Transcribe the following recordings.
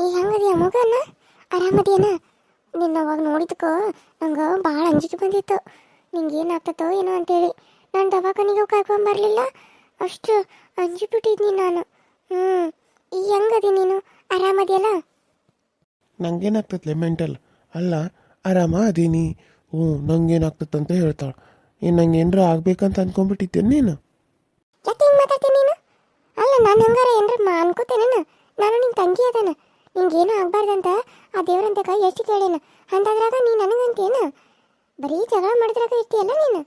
ಈಗ ಹೆಂಗದಿಯ ಮಗನ? ಆರಾಮದಿಯನ? ನಿನ್ನ ಅವಾಗ ನೋಡಿದ್ಕೋ ನಂಗೆ ಭಾಳ ಅಂಜಿಕೆ ಬಂದಿತ್ತು. ನಿಂಗೆ ಏನಾಗ್ತತೋ ಏನೋ ಅಂತೇಳಿ. ನಾನು ದವಾಖಾನಿಗೆ ಬರಲಿಲ್ಲ. ಅಷ್ಟು ಅಂಜಿಬಿಟ್ಟಿದ್ನಿ ನಾನು. ಹ್ಞೂ ಈ ಹೆಂಗದಿ ನೀನು? ಆರಾಮದಿಯಲ್ಲ? ನಂಗೇನಾಗ್ತತ್ಲೆ ಮೆಂಟಲ್ ಅಲ್ಲ ಆರಾಮ ಅದೀನಿ ಹ್ಞೂ ಅಂತ ಹೇಳ್ತಾಳೆ. ಏನು ನಂಗೆ ಏನರ ಆಗ್ಬೇಕಂತ ಅನ್ಕೊಂಡ್ಬಿಟ್ಟಿದ್ದೇನೆ ನೀನು? ಯಾಕೆ ಹಿಂಗೆ ಮಾತಾಡ್ತೀನಿ ನೀನು? ಅಲ್ಲ ನಾನು ಹಂಗಾರ ಏನರ ಮಾ ಅನ್ಕೋತೇನೇನು? ನಾನು ನಿನ್ನ ತಂಗಿ ಅದಾನ. ನಿಂಗೇನು ಆಗ್ಬಾರ್ದಂತ ಆ ದೇವ್ರಂತ ಕೈ ಎಷ್ಟು ಕೇಳೇನು? ಅಂತಾದ್ರಾಗ ನೀ ನನಗಂತೇನು? ಬರೀ ಜಗಳ ಮಾಡಿದ್ರಾಗ ಇರ್ತೀಯಲ್ಲ ನೀನು?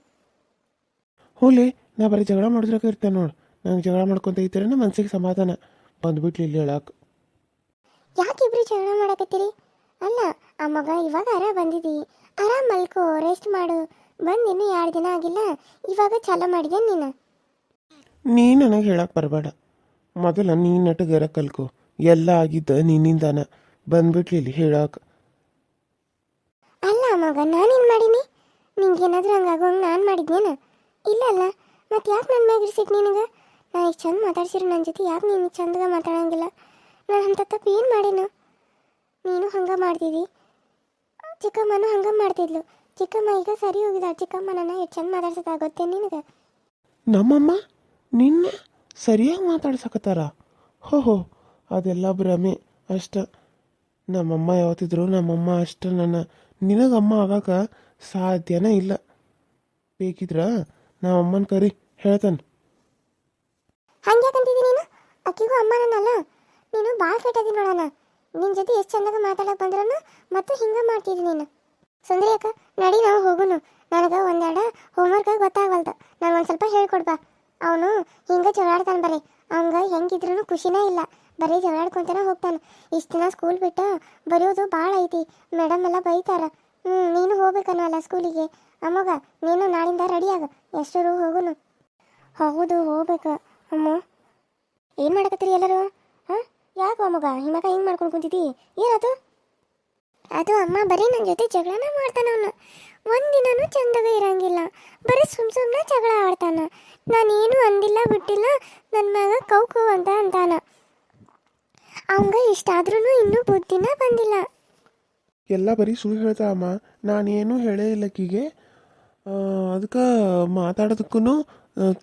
ಹೋಲಿ ನಾ ಬರೀ ಜಗಳ ಮಾಡಿದ್ರಾಗ ಇರ್ತೇನೆ ನೋಡು. ನಂಗೆ ಜಗಳ ಮಾಡ್ಕೊಂತ ಇದ್ರೆ ಮನ್ಸಿಗೆ ಸಮಾಧಾನ. ಬಂದ್ಬಿಟ್ಲಿ ಇಲ್ಲಿ ಹೇಳಕ್ಕೆ ಯಾಕೆ ಇಬ್ರು ಜಗಳ ಮಾಡಕತ್ತೀರಿ? ಅಲ್ಲ ಆ ಮಗ ಇವಾಗ ಆರಾಮ್ ಬಂದಿದ್ದಿ ಆರಾಮ್ ಮಲ್ಕೋ ರೆಸ್ಟ್ ಮಾಡು. ಬಂದು ಇನ್ನೂ ಎರಡು ದಿನ ಆಗಿಲ್ಲ ಇವಾಗ ಚಾಲ ಮಾಡಿದೆ ನೀನು? ನೀ ನನಗೆ ಹೇಳಕ್ಕೆ ಬರಬೇಡ. ಮೊದಲ ನೀ ನಟಗರ ಕಲ್ಕೊ. ಎಲ್ಲ ಆಗಿದ್ದ ನಿನ್ನಿಂದಾನ ಬಂದ್ಬಿಟ್ಲಿ ಇಲ್ಲಿ ಹೇಳಕ್ಕೆ ಅಲ್ಲ ಮಗ ನಾನೇನು ಮಾಡೀನಿ? ನಿಂಗೇನಾದ್ರೂ ಹಂಗಾಗೋಂಗೆ ನಾನು ಮಾಡಿದ್ನೇನ? ಇಲ್ಲ ಅಲ್ಲ ಮತ್ತೆ ಯಾಕೆ ನನ್ನ ಮ್ಯಾಗ ನಿನಗ ನಿನಗೆ? ನಾ ಇಷ್ಟು ಚಂದ ಮಾತಾಡ್ಸಿರ ನನ್ನ ಜೊತೆ ಯಾಕೆ ನೀನು ಚಂದಗ ಮಾತಾಡಂಗಿಲ್ಲ? ನಾನು ಅಂಥ ತಪ್ಪು ಏನು ಮಾಡೇನು? ನೀನು ಹಂಗೆ ಮಾಡ್ತಿದ್ದಿ ಚಿಕ್ಕಮ್ಮನೂ ಹಂಗೆ ಮಾಡ್ತಿದ್ಲು. ಚಿಕ್ಕಮ್ಮ ಈಗ ಸರಿ ಹೋಗಿದ್ದಾಳೆ ಚಿಕ್ಕಮ್ಮ ನನ್ನ ಎಷ್ಟು ಚಂದ ಮಾತಾಡ್ಸೋದ ನಿನಗ ನಿನಗೆ? ನಮ್ಮಮ್ಮ ನಿನ್ನ ಸರಿಯಾಗಿ ಮಾತಾಡ್ಸಕತ್ತಾರ? ಹೋ ಹೋ. ಅದೆಲ್ಲ ಭ್ರಮೆ. ಅಷ್ಟ. ನಮ್ಮಮ್ಮ ಯಾವತ್ತಿದ್ರು ನಮ್ಮಮ್ಮ ಅಷ್ಟ. ನನ್ನ, ನಿನಗಮ್ಮ ಆಗಾಕ ಸಾಧ್ಯನೇ ಇಲ್ಲ. ಬೇಕಿದ್ರ ನಮ್ಮಮ್ಮನ ಕರಿ, ಹೇಳ್ತಾನೆ. ಹಂಗೆ ನೀನು? ಅಕ್ಕಿಗೂ ಅಮ್ಮನಲ್ಲ ನೀನು ಭಾಳ ಕೆಟ್ಟದಿ ನಿನ್ನ ಜೊತೆ ಎಷ್ಟು ಚಂದಾಗ ಮಾತಾಡಕ್ಕೆ ಬಂದ್ರನ ಮತ್ತು ಹಿಂಗೆ ಮಾಡ್ತಿದ್ದಿ ನೀನು. ಸುಂದರಿ ಅಕ್ಕ, ನಡಿ ನಾವು ಹೋಗುನು. ನನಗೆ ಒಂದೆರಡು ಹೋಮ್ವರ್ಕ್ ಗೊತ್ತಾಗವಲ್ದು. ನಂಗೆ ಒಂದು ಸ್ವಲ್ಪ ಹೇಳ್ಕೊಡ್ಬಾ. ಅವನು ಹಿಂಗೆ ಜಗಳಾಡ್ತಾನೆ ಬರೀ ಅವಂಗ ಹೆಂಗಿದ್ರು ಖುಷಿನೇ ಇಲ್ಲ. ಬರೀ ಜಗಳಾಡ್ಕೊಂತಾನೆ ಹೋಗ್ತಾನೆ. ಇಷ್ಟು ದಿನ ಸ್ಕೂಲ್ ಬಿಟ್ಟು ಬರೆಯೋದು ಭಾಳ ಐತಿ. ಮೇಡಮ್ ಎಲ್ಲ ಬೈತಾರ. ಹ್ಞೂ ನೀನು ಹೋಗ್ಬೇಕನ್ನಲ್ಲ ಸ್ಕೂಲಿಗೆ ಅಮ್ಮಗ, ನೀನು ನಾಳಿಂದ ರೆಡಿಯಾಗ ಎಷ್ಟರು ಹೋಗುನು. ಹೌದು, ಹೋಗ್ಬೇಕು. ಅಮ್ಮ, ಏನು ಮಾಡಕತ್ತೀರಿ ಎಲ್ಲರೂ? ಹಾಂ? ಯಾಕೋ ಅಮ್ಮಗ? ಹಿಮಗ ಹಿಂಗೆ ಮಾಡ್ಕೊಂಡು ಕುಂತಿದ್ದಿ ಏನದು ಅದು ಅಮ್ಮ ಬರೀ ನನ್ನ ಜೊತೆ ಜಗಳನ ಮಾಡ್ತಾನ ಅವನು. ಒಂದಿನೂ ಚಂದಾಗ ಇರಂಗಿಲ್ಲ. ಬರೀ ಸುಮ್ ಸುಮ್ಮನೆ ಜಗಳ ಆಡ್ತಾನ. ನಾನೇನು ಅಂದಿಲ್ಲ ಬಿಟ್ಟಿಲ್ಲ. ನನ್ನ ಮಗ ಕೌ ಕೌ ಅಂತ ಅಂತಾನ. ಅವಂಗ ಇಷ್ಟಾದ್ರೂ ಇನ್ನೂ ಬುದ್ಧಿನ ಬಂದಿಲ್ಲ. ಎಲ್ಲ ಬರೀ ಸುಳ್ಳು ಹೇಳ್ತಾಳಮ್ಮ ನಾನೇನು ಹೇಳೇ ಇಲ್ಲ ಆಕಿಗೆ ಅದಕ್ಕೆ ಮಾತಾಡೋದಕ್ಕೂ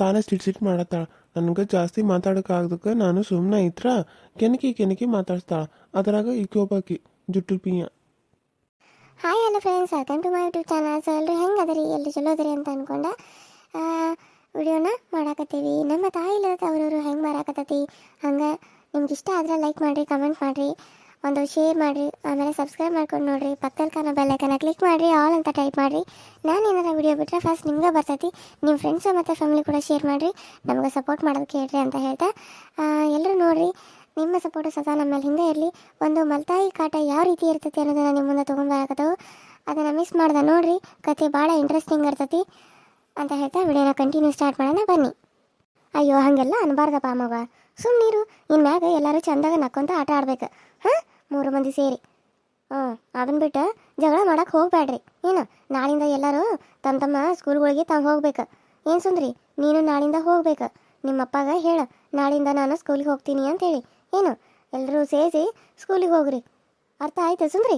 ತಾನೇ ಸಿಟ್ ಸಿಟ್ ಮಾಡತ್ತಾಳ. ನನಗೆ ಜಾಸ್ತಿ ಮಾತಾಡೋಕ್ಕಾಗದಕ್ಕೆ ನಾನು ಸುಮ್ಮನೆ ಇತ್ರ ಕೆನಕಿ ಕೆನಕಿ ಮಾತಾಡ್ತಾಳ ಅದ್ರಾಗ ಇಕೋಬಾಕಿ ಜುಟ್ಟು ಪಿಯ hi hello friends welcome to my YouTube channel so ಎಲ್ಲರೂ ಹೆಂಗೆ ಅದರಿ? ಎಲ್ಲಿ ಚಲೋ ಅದರಿ ಅಂತ ಅನ್ಕೊಂಡೆ ವಿಡಿಯೋನ ಮಾಡಾಕತ್ತೀವಿ. ನಮ್ಮ ತಾಯಿ ಇಲ್ಲದ ಅವರವರು ಹೆಂಗೆ ಮಾರಾಕತ್ತೈತಿ? ಹಂಗೆ ನಿಮ್ಗೆ ಇಷ್ಟ ಆದರೆ ಲೈಕ್ ಮಾಡಿರಿ ಕಮೆಂಟ್ ಮಾಡಿರಿ, ಒಂದು ಶೇರ್ ಮಾಡಿರಿ, ಆಮೇಲೆ ಸಬ್ಸ್ಕ್ರೈಬ್ ಮಾಡ್ಕೊಂಡು ನೋಡಿರಿ ಪಕ್ಕದಲ್ಲಿ ಕಾಣೋ ಬೆಲ್ಲೈಕನ ಕ್ಲಿಕ್ ಮಾಡಿರಿ ಆಲ್ ಅಂತ ಟೈಪ್ ಮಾಡಿರಿ. ನಾನು ಏನಾರ ವಿಡಿಯೋ ಬಿಟ್ಟರೆ ಫಸ್ಟ್ ನಿಮಗೆ ಬರ್ತೈತಿ ನಿಮ್ಮ ಫ್ರೆಂಡ್ಸು ಮತ್ತು ಫ್ಯಾಮಿಲಿ ಕೂಡ ಶೇರ್ ಮಾಡಿರಿ, ನಮಗೆ ಸಪೋರ್ಟ್ ಮಾಡೋದಕ್ಕೆ ಹೇಳ್ರಿ ಅಂತ ಹೇಳ್ತಾ. ಎಲ್ಲರೂ ನೋಡಿರಿ, ನಿಮ್ಮ ಸಪೋರ್ಟು ಸದಾ ಮೇಲೆ ಹಿಂದೆ ಇರಲಿ. ಒಂದು ಮಲ್ತಾಯಿ ಕಾಟ ಯಾವ ರೀತಿ ಇರ್ತೈತಿ ಅನ್ನೋದನ್ನ ನಿಮ್ಮ ಮುಂದೆ ತೊಗೊಂಡ್ಬರಕತ್ತವು ಅದನ್ನು ಮಿಸ್ ಮಾಡ್ದೆ ನೋಡಿರಿ, ಕತೆ ಭಾಳ ಇಂಟ್ರೆಸ್ಟಿಂಗ್ ಇರ್ತೈತಿ ಅಂತ ಹೇಳ್ತಾ ವಿಡಿಯೋನ ಕಂಟಿನ್ಯೂ ಸ್ಟಾರ್ಟ್ ಮಾಡೋಣ, ಬನ್ನಿ. ಅಯ್ಯೋ, ಹಾಗೆಲ್ಲ ಅನ್ಬಾರ್ದಪ್ಪ ಮಗ ಸುಮ್ಮನೀರು ಇನ್ಮ್ಯಾಗ ಎಲ್ಲರೂ ಚಂದಾಗ ನಕ್ಕೊಂತ ಆಟ ಆಡ್ಬೇಕು. ಹಾಂ? ಮೂರು ಮಂದಿ ಸೇರಿ. ಹ್ಞೂ ಅದನ್ನ ಬಿಟ್ಟು ಜಗಳ ಮಾಡಕ್ಕೆ ಹೋಗ್ಬೇಡ್ರಿ ಏನು, ನಾಳಿಂದ ಎಲ್ಲರೂ ತಮ್ಮ ತಮ್ಮ ಸ್ಕೂಲ್ಗಳಿಗೆ ತಾವು ಹೋಗ್ಬೇಕು. ಏನು ಸುಂದ್ರಿ? ನೀನು ನಾಳಿಂದ ಹೋಗ್ಬೇಕು. ನಿಮ್ಮ ಹೇಳ ಹೇಳು ನಾಳಿಂದ ನಾನು ಸ್ಕೂಲಿಗೆ ಹೋಗ್ತೀನಿ ಅಂತೇಳಿ. ಏನು ಎಲ್ಲರೂ ಸೇರಿಸಿ ಸ್ಕೂಲಿಗೆ ಹೋಗ್ರಿ. ಅರ್ಥ ಆಯ್ತು ಸುಂದ್ರಿ?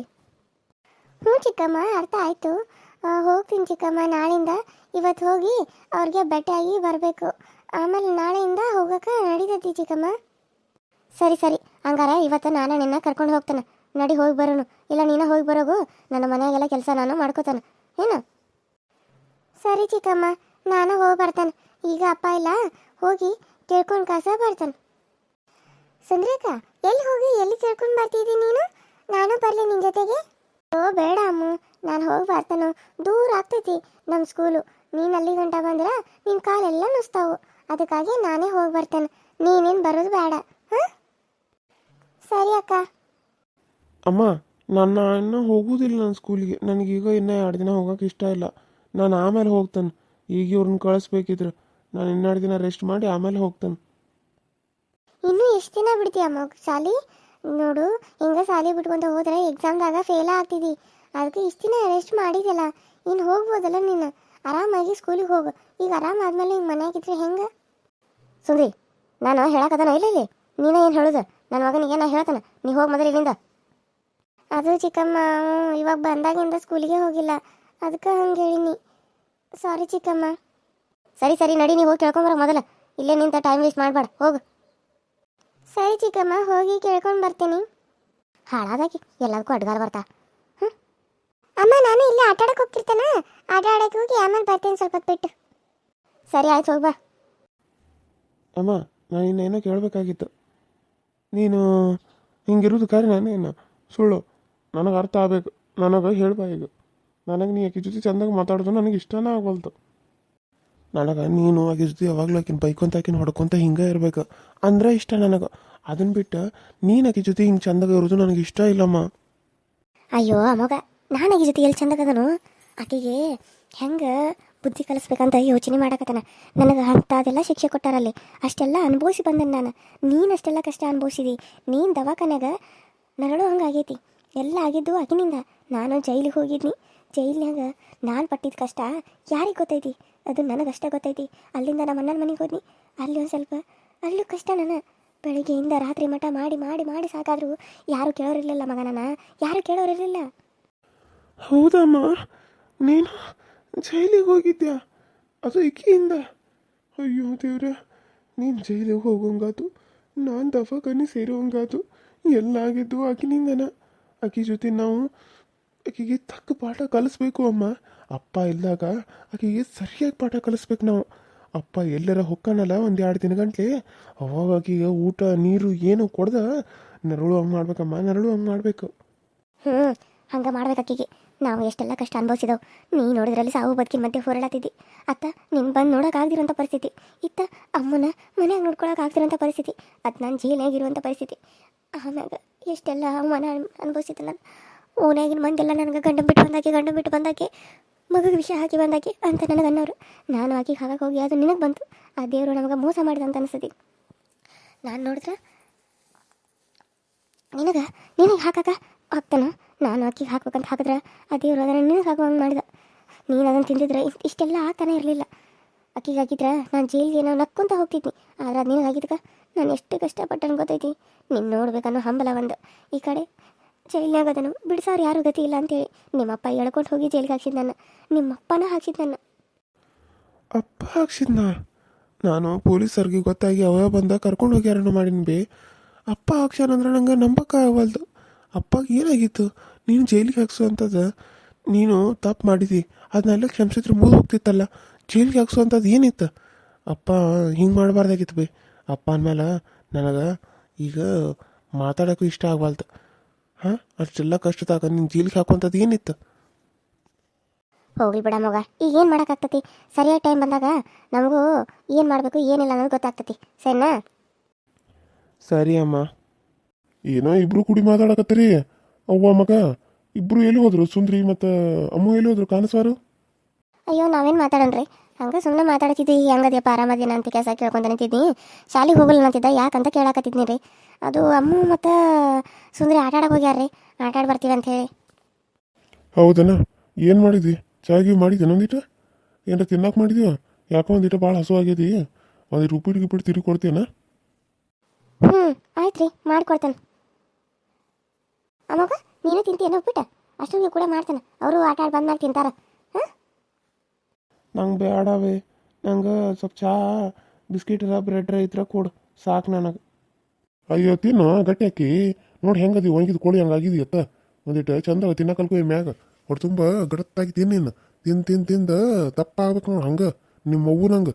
ಹ್ಞೂ ಚಿಕ್ಕಮ್ಮ, ಅರ್ಥ ಆಯಿತು. ಹೋಗ್ತೀನಿ ಚಿಕ್ಕಮ್ಮ, ನಾಳಿಂದ ಇವತ್ತು ಹೋಗಿ ಅವ್ರಿಗೆ ಭೇಟಿಯಾಗಿ ಬರಬೇಕು. ಆಮೇಲೆ ನಾಳೆಯಿಂದ ಹೋಗೋಕೆ ನಡೀತೈತಿ ಚಿಕ್ಕಮ್ಮ. ಸರಿ ಸರಿ. ಹಂಗಾರೆ ಇವತ್ತು ನಾನು ನಿನ್ನ ಕರ್ಕೊಂಡು ಹೋಗ್ತಾನೆ. ನಡಿ ಹೋಗಿ ಬರೋನು. ಇಲ್ಲ, ನೀನು ಹೋಗಿ ಬರೋಗು. ನನ್ನ ಮನೆಯಾಗೆಲ್ಲ ಕೆಲಸ ನಾನು ಮಾಡ್ಕೋತಾನೆ. ಏನು? ಸರಿ ಚಿಕ್ಕಮ್ಮ. ನಾನು ಹೋಗಿ ಬರ್ತಾನೆ. ಈಗ ಅಪ್ಪ ಇಲ್ಲ. ಹೋಗಿ ಕೇಳ್ಕೊಂಡು ಕಾಸ ಬರ್ತಾನೆ. ಸುಂದ್ರೇಕ ಎಲ್ಲಿ ಹೋಗಿ, ಎಲ್ಲಿ ಕೇಳ್ಕೊಂಡು ಬರ್ತಿದ್ದೀನಿ ನೀನು? ನಾನು ಬರಲಿ ನಿನ್ನ ಜೊತೆಗೆ. ಓ, ಬೇಡ ಅಮ್ಮ. ನಾನು ಹೋಗಿ ಬರ್ತಾನು. ದೂರ ಆಗ್ತೈತಿ ನಮ್ಮ ಸ್ಕೂಲು ನೀನು ಅಲ್ಲಿ ಗಂಟ ಬಂದ್ರೆ ನಿನ್ನ ಕಾಲೆಲ್ಲ ನುಸ್ತಾವು. ಅದಕ್ಕಾಗಿ ನಾನೇ ಹೋಗಿ ಬರ್ತೇನೆ. ನೀನೇನು ಬರೋದು ಬೇಡ. ಹಾಂ? ಸರಿ ಅಕ್ಕ. ಅಮ್ಮ ನನ್ನ ಇನ್ನೂ ಹೋಗೋದಿಲ್ಲ ನನ್ನ ಸ್ಕೂಲಿಗೆ ನನಗೀಗ ಇನ್ನೂ ಎರಡು ದಿನ ಹೋಗೋಕೆ ಇಷ್ಟ ಇಲ್ಲ. ನಾನು ಆಮೇಲೆ ಹೋಗ್ತಾನೆ. ಈಗ ಇವ್ರನ್ನ ಕಳಿಸ್ಬೇಕಿದ್ರು ನಾನು ಇನ್ನೆರಡು ದಿನ ರೆಸ್ಟ್ ಮಾಡಿ ಆಮೇಲೆ ಹೋಗ್ತಾನೆ. ಇನ್ನು ಎಷ್ಟು ದಿನ ಬಿಡ್ತೀಯ ಮಗ ಸಾಲಿ ನೋಡು ಹಿಂಗೆ ಸಾಲಿ ಬಿಟ್ಕೊಂಡು ಹೋದ್ರೆ ಎಕ್ಸಾಮ್ದಾಗ ಫೇಲ್ ಆಗ್ತಿದ್ದಿ ಅದಕ್ಕೆ ಇಷ್ಟು ದಿನ ರೆಸ್ಟ್ ಮಾಡಿದ್ಯಲ್ಲ ಇನ್ನು ಹೋಗ್ಬೋದಲ್ಲ ನೀನು? ಆರಾಮಾಗಿ ಸ್ಕೂಲಿಗೆ ಹೋಗು. ಈಗ ಆರಾಮಾದ್ಮೇಲೆ ಹಿಂಗೆ ಮನೆಯಾಗಿದ್ರೆ ಹೆಂಗೆ? ಸುಂದ್ರಿ, ನಾನು ಹೇಳಕದನ ಇಲ್ಲ ಇಲ್ಲಿ. ನೀನೇ ಏನು ಹೇಳೋದು? ನನ್ನ ಮಗನಿಗೆ ನಾ ಹೇಳ್ತಾನೆ. ನೀ ಹೋಗಿ ಮೊದಲು ಇಲ್ಲಿಂದ. ಅದು ಚಿಕ್ಕಮ್ಮ ಇವಾಗ ಬಂದಾಗಿಂದ ಸ್ಕೂಲಿಗೆ ಹೋಗಿಲ್ಲ. ಅದಕ್ಕೆ ಹಂಗೆ ಹೇಳಿನಿ. ಸಾರಿ ಚಿಕ್ಕಮ್ಮ. ಸರಿ ಸರಿ, ನಡಿ ನೀವು ಹೋಗಿ ಕೇಳ್ಕೊಂಬರ ಮೊದಲು. ಇಲ್ಲೇ ನಿಂತ ಟೈಮ್ ವೇಸ್ಟ್ ಮಾಡಬೇಡ. ಹೋಗು. ಸರಿ ಚಿಕ್ಕಮ್ಮ, ಹೋಗಿ ಕೇಳ್ಕೊಂಡು ಬರ್ತೀನಿ. ಹಾಳಾದಾಕಿ. ಎಲ್ಲದಕ್ಕೂ ಅಡ್ಗಾರ ಬರ್ತಾ. ಅಮ್ಮ, ನಾನು ಇಲ್ಲೇ ಆಟ ಆಡಕ್ಕೆ ಹೋಗ್ತಿರ್ತಾನ? ಆಟ ಆಡಕ್ಕೆ ಹೋಗಿ ಆಮೇಲೆ ಬರ್ತೀನಿ ಸ್ವಲ್ಪ ಬಿಟ್ಟು. ಸರಿ, ಆಯ್ತು, ಹೋಗಿ ಬಾ. ಅಮ್ಮ ನಾನು ಇನ್ನೇನೋ ಕೇಳಬೇಕಾಗಿತ್ತು. ನೀನು ಹಿಂಗಿರೋದು ಕಾರಣ ಏನು ಸುಳ್ಳು. ನನಗೆ ಅರ್ಥ ಆಗಬೇಕು. ನನಗೆ ಹೇಳ್ಬಾ ಈಗ. ನನಗೆ ನೀ ಆಕೆ ಜೊತೆ ಚಂದಾಗಿ ಮಾತಾಡೋದು ನನಗೆ ಇಷ್ಟನೇ ಆಗವಲ್ತು. ನನಗೆ ನೀನು ಆಕೆ ಜೊತೆ ಯಾವಾಗಲೂ ಆಕಿನ ಬೈಕೊಂತ ಆಕಿನ ಹೊಡ್ಕೊಂತ ಹಿಂಗೆ ಇರಬೇಕು. ಅಂದ್ರೆ ಇಷ್ಟ ನನಗೆ. ಅದನ್ನ ಬಿಟ್ಟು ನೀನು ಆಕೆ ಜೊತೆ ಹಿಂಗೆ ಚಂದಾಗ ಇರೋದು ನನಗೆ ಇಷ್ಟ ಇಲ್ಲಮ್ಮ. ಅಯ್ಯೋ, ಅಮ್ಮಗ. ನಾನು ಆಕೆ ಜೊತೆ ಎಲ್ಲಿ ಚಂದಗದನು ಆಕೆಗೆ ಹೆಂಗೆ ಬುದ್ಧಿ ಕಲಿಸ್ಬೇಕಂತ ಯೋಚನೆ ಮಾಡಕತ್ತಾನ. ನನಗೆ ಅಂಥದೆಲ್ಲ ಶಿಕ್ಷೆ ಕೊಟ್ಟಾರಲ್ಲಿ. ಅಷ್ಟೆಲ್ಲ ಅನುಭವಿಸಿ ಬಂದನು ನಾನು. ನೀನು ಅಷ್ಟೆಲ್ಲ ಕಷ್ಟ ಅನುಭವಿಸಿದಿ. ನೀನು ದವಾಖಾನೆಗ ನರಳು ಹಂಗಾಗೈತಿ ಎಲ್ಲ ಆಗಿದ್ದು ಆಗಿನಿಂದ. ನಾನು ಜೈಲಿಗೆ ಹೋಗಿದ್ನಿ. ಜೈಲಿನಾಗ ನಾನು ಪಟ್ಟಿದ್ದ ಕಷ್ಟ ಯಾರಿಗೆ ಗೊತ್ತೈತಿ? ಅದು ನನಗಷ್ಟೇ ಗೊತ್ತೈತಿ. ಅಲ್ಲಿಂದ ನಮ್ಮ ಅಣ್ಣನ ಮನೆಗೆ ಹೋದ್ನಿ. ಅಲ್ಲಿ ಒಂದು ಸ್ವಲ್ಪ, ಅಲ್ಲೂ ಕಷ್ಟ ನಾನು. ಬೆಳಿಗ್ಗೆಯಿಂದ ರಾತ್ರಿ ಮಠ ಮಾಡಿ ಮಾಡಿ ಮಾಡಿ ಸಾಕಾದರೂ ಯಾರು ಕೇಳೋರಿರಲಿಲ್ಲ ಮಗ ನಾನು. ಯಾರು ಕೇಳೋರಿರಲಿಲ್ಲ ಹೌದಮ್ಮ. ನೀನು ಜೈಲಿಗೆ ಹೋಗಿದ್ಯಾ? ಅದು ಇಕ್ಕಿಯಿಂದ ಅಯ್ಯೋ ದೇವ್ರ, ನೀನು ಜೈಲಿಗೆ ಹೋಗೋಂಗಾತು, ನಾನು ದವಾಖಾನೆ ಸೇರೋಂಗಾತು, ಎಲ್ಲ ಆಗಿದ್ದು ಆಕಿನಿಂದನ? ಆಕಿ ಜೊತೆ ನಾವು ಆಕಿಗೆ ತಕ್ಕ ಪಾಠ ಕಲಿಸ್ಬೇಕು ಅಮ್ಮ. ಅಪ್ಪ ಇಲ್ಲಾಗ ಆಕಿಗೆ ಸರಿಯಾಗಿ ಪಾಠ ಕಲಿಸ್ಬೇಕು ನಾವು. ಅಪ್ಪ ಎಲ್ಲರ ಹೊಕ್ಕನಲ್ಲ ಒಂದು ಎರಡು ದಿನ ಗಂಟ್ಲೆ ಅವಾಗ ಆಕಿಗೆ ಊಟ, ನೀರು ಏನು ಕೊಡ್ದ ನರಳು ಹಂಗೆ ಮಾಡ್ಬೇಕಮ್ಮ ನರಳು ಹಂಗೆ ಮಾಡಬೇಕು. ಹ್ಞೂ ಹಂಗೆ ಮಾಡ್ಬೇಕು ಆಕಿಗೆ. ನಾವು ಎಷ್ಟೆಲ್ಲ ಕಷ್ಟ ಅನುಭವಿಸಿದವು. ನೀ ನೋಡಿದ್ರಲ್ಲಿ ಸಾವು ಬದುಕಿನ ಮಧ್ಯೆ ಹೋರಾಡತ್ತಿದ್ದಿ. ಅತ್ತ, ನಿನ್ ಬಂದು ನೋಡೋಕ್ಕಾಗ್ದಿರೋಂಥ ಪರಿಸ್ಥಿತಿ. ಇತ್ತ, ಅಮ್ಮನ ಮನ್ಯಾಗ ನೋಡ್ಕೊಳಕ್ಕಾಗ್ದಿರೋಂಥ ಪರಿಸ್ಥಿತಿ. ಅದು ನಾನು ಜೈಲಾಗಿರುವಂಥ ಪರಿಸ್ಥಿತಿ. ಆಮ್ಯಾಗ ಎಷ್ಟೆಲ್ಲ ಅವಮಾನ ನಾನು. ಓನಾಗಿನ ಮಂದೆಲ್ಲ ನನಗೆ ಗಂಡ ಬಿಟ್ಟು ಬಂದಾಕೆ ಗಂಡ ಬಿಟ್ಟು ಬಂದಾಕೆ, ಮಗಗೆ ವಿಷಯ ಹಾಕಿ ಬಂದಾಕೆ ಅಂತ ನನಗೆ ಅನ್ನೋರು ನಾನು ಹಾಕಿ ಹಾಕಕ್ಕೆ ಹೋಗಿ ಅದು ನಿನಗೆ ಬಂತು. ಆ ದೇವರು ನಮಗೆ ಮೋಸ ಮಾಡಿದಂತ ಅಂತ ಅನಿಸ್ತತಿ ನಾನು ನೋಡಿದ್ರೆ, ನಿನಗೆ ನಿನಗೆ ಹಾಕಕ್ಕೆ ಆಗ್ತಾನ? ನಾನು ಅಕ್ಕಿಗೆ ಹಾಕ್ಬೇಕಂತ ಹಾಕಿದ್ರೆ ದೇವ್ರು ಅದನ್ನು ಹಾಕುವಂಗೆ ಮಾಡಿದ. ನೀನು ಅದನ್ನು ತಿಂದಿದ್ರೆ ಇಷ್ಟ್- ಇಷ್ಟೆಲ್ಲ ಆಗ್ತಾನೆ ಇರಲಿಲ್ಲ. ಅಕ್ಕಿಗೆ ಹಾಕಿದ್ರೆ ನಾನು ಜೈಲಿಗೆ ನಾವು ನಕ್ಕೊಂತ ಹೋಗ್ತಿದ್ನಿ. ಆದ್ರೆ ಅದು ಹಾಕಿದ್ಕ ನಾನು ಎಷ್ಟು ಕಷ್ಟಪಟ್ಟನು ಗೊತ್ತೈತಿ. ನಿನ್ನ ನೋಡ್ಬೇಕನ್ನೋ ಹಂಬಲ ಒಂದು. ಈ ಕಡೆ ಜೈಲಿನಾಗ ಅದನ್ನು ಬಿಡ್ಸಾರು ಯಾರು ಗತಿ ಇಲ್ಲ ಅಂತೇಳಿ. ನಿಮ್ಮಪ್ಪ ಎಳ್ಕೊಂಡು ಹೋಗಿ ಜೈಲಿಗೆ ಹಾಕ್ಸಿದ್ ನನ್ನ. ನಿಮ್ಮಪ್ಪನ ಹಾಕ್ಸಿದ್ ನನ್ನ. ಅಪ್ಪ ಹಾಕ್ಸಿದ್ನ ನಾನು ಪೊಲೀಸರಿಗೆ ಗೊತ್ತಾಗಿ ಅವ ಬಂದ ಕರ್ಕೊಂಡು ಹೋಗ್ಯಾರನ್ನು ಮಾಡಿನ ಬೇ ಅಪ್ಪ ಹಾಕ್ಸ್ಯಾನಂದ್ರೆ ನಂಗೆ ನಂಬಕ್ಕ ಆಗವಲ್ದು ಅಪ್ಪಗೆ ಏನಾಗಿತ್ತು? ನೀನು ಜೈಲಿಗೆ ಹಾಕ್ಸು ಅಂತದ ನೀನು ತಪ್ಪು ಮಾಡಿದಿ. ಅದನ್ನೆಲ್ಲ ಕ್ಷಮಿಸಿದ್ರೆ ಮುಗಿದು ಹೋಗ್ತಿತ್ತಲ್ಲ. ಜೈಲಿಗೆ ಹಾಕ್ಸು ಅಂತದ್ದು ಏನಿತ್ತು? ಅಪ್ಪ ಹಿಂಗೆ ಮಾಡಬಾರ್ದಾಗಿತ್ತು ಬಿ. ಅಪ್ಪ ಅಂದಮೇಲೆ ನನಗೆ ಈಗ ಮಾತಾಡೋಕ್ಕೂ ಇಷ್ಟ ಆಗವಲ್ದು. ಹಾಂ? ಅಷ್ಟೆಲ್ಲ ಕಷ್ಟದಾಗ ನೀನು ಜೈಲಿಗೆ ಹಾಕುವಂಥದ್ದು ಏನಿತ್ತು? ಹೋಗ್ಲಿ ಬಿಡ ಮಗ. ಈಗ ಏನು ಮಾಡೋಕ್ಕಾಗ್ತತಿ? ಸರಿಯಾದ ಟೈಮ್ ಬಂದಾಗ ನಮಗೂ ಏನು ಮಾಡಬೇಕು ಏನಿಲ್ಲ ಅನ್ನೋದು ಗೊತ್ತಾಗ್ತತಿ. ಸರಿನಾ? ಸರಿ ಅಮ್ಮ. ಏನೋ ಇಬ್ರು ಕುಡಿ ಮಾತಾಡಕತ್ತರಿ? ಅವ್ವ ಮಗ ಇಬ್ರು ಎಲ್ಲಿ ಹೋದ್ರು? ಸುಂದ್ರಿ ಮತ್ತು ಅಮ್ಮು ಎಲ್ಲಿ ಹೋದ್ರು? ಕಾಣಿಸ್ವಾರು ಅಯ್ಯೋ ನಾವೇನು ಮಾತಾಡನ್ರಿ? ಹಂಗೆ ಸುಮ್ಮನೆ ಮಾತಾಡ್ತಿದ್ದಿ. ಹೆಂಗದ್ಯಪ್ಪ ಆರಾಮದೇನ ಅಂತ ಕೆಲಸ ಕೇಳ್ಕೊಂತ ನಿಂತಿದ್ನಿ ಶಾಲೆಗೆ ಹೋಗಲ್ಲ ಅಂತಿದ್ದ? ಯಾಕಂತ ಕೇಳಾಕತ್ತಿದ್ನಿ ರೀ. ಅದು ಅಮ್ಮು ಮತ್ತು ಸುಂದ್ರಿ ಆಟ ಆಡಕ್ಕೆ ಹೋಗ್ಯಾರ್ರಿ. ಆಟ ಆಡಿ ಬರ್ತೀವಿ ಅಂತ ಹೇಳಿ. ಹೌದನ? ಏನು ಮಾಡಿದ್ವಿ ಚಾಗಿ ಮಾಡಿದ್ದೆ ಒಂದಿಟ ಏನಾರ ತಿನ್ನಾಕ್ ಮಾಡಿದ್ಯೋ? ಯಾಕೋ ಒಂದಿಟ ಭಾಳ ಹಸು ಆಗೈತಿ ಒಂದಿಟ್ಟು ಉಪ್ಪಿಟ್ಟು ಗಿಪ್ಪಿಟ್ಟು ತಿರುಗಿ ಕೊಡ್ತೀನ? ಹ್ಞೂ ಆಯ್ತು ರೀ ಮಾಡ್ಕೊಡ್ತಾನೆ. ಅಮ್ಮಗ ನೀನೇ ತಿಂತೀಯನ ಉಪ್ಪಿಟ್ಟು? ಅಷ್ಟೊಂದು ಕೂಡ ಮಾಡ್ತಾನೆ ಅವರು ಆಟ ಆಡಿ ಬಂದ್ಮೇಲೆ ತಿಂತಾರೆ. ಹಾಂ? ನಂಗೆ ಬೇಡವೇ ನಂಗೆ ಸ್ವಲ್ಪ ಚಹಾ ರ ಬ್ರೆಡ್ ರೈತ್ರ ಕೊಡು. ಸಾಕು ನನಗೆ. ಅಯ್ಯೋ ತಿನ್ನು ಗಟ್ಟಿ ಹಾಕಿ ನೋಡಿ ಹೆಂಗದಿ ಒಣಗಿದ ಕೋಳಿ ಹಂಗಾಗಿದೆಯತ್ತ ಒಂದಿಟ್ಟು ಚಂದ ತಿನ್ನಕಲ್ಕೋ ಮ್ಯಾಗ. ಹೊಟ್ಟೆ ತುಂಬ ಗಡತ್ತಾಗಿ ತಿನ್ನು ನಿನ್ನ. ತಿಂದು ತಿಂದು ತಿಂದು ತಪ್ಪ ಆಗ್ಬೇಕು ನೋಡಿ ಹಂಗೆ. ನಿಮ್ಮ ಮಗು ನಂಗೆ.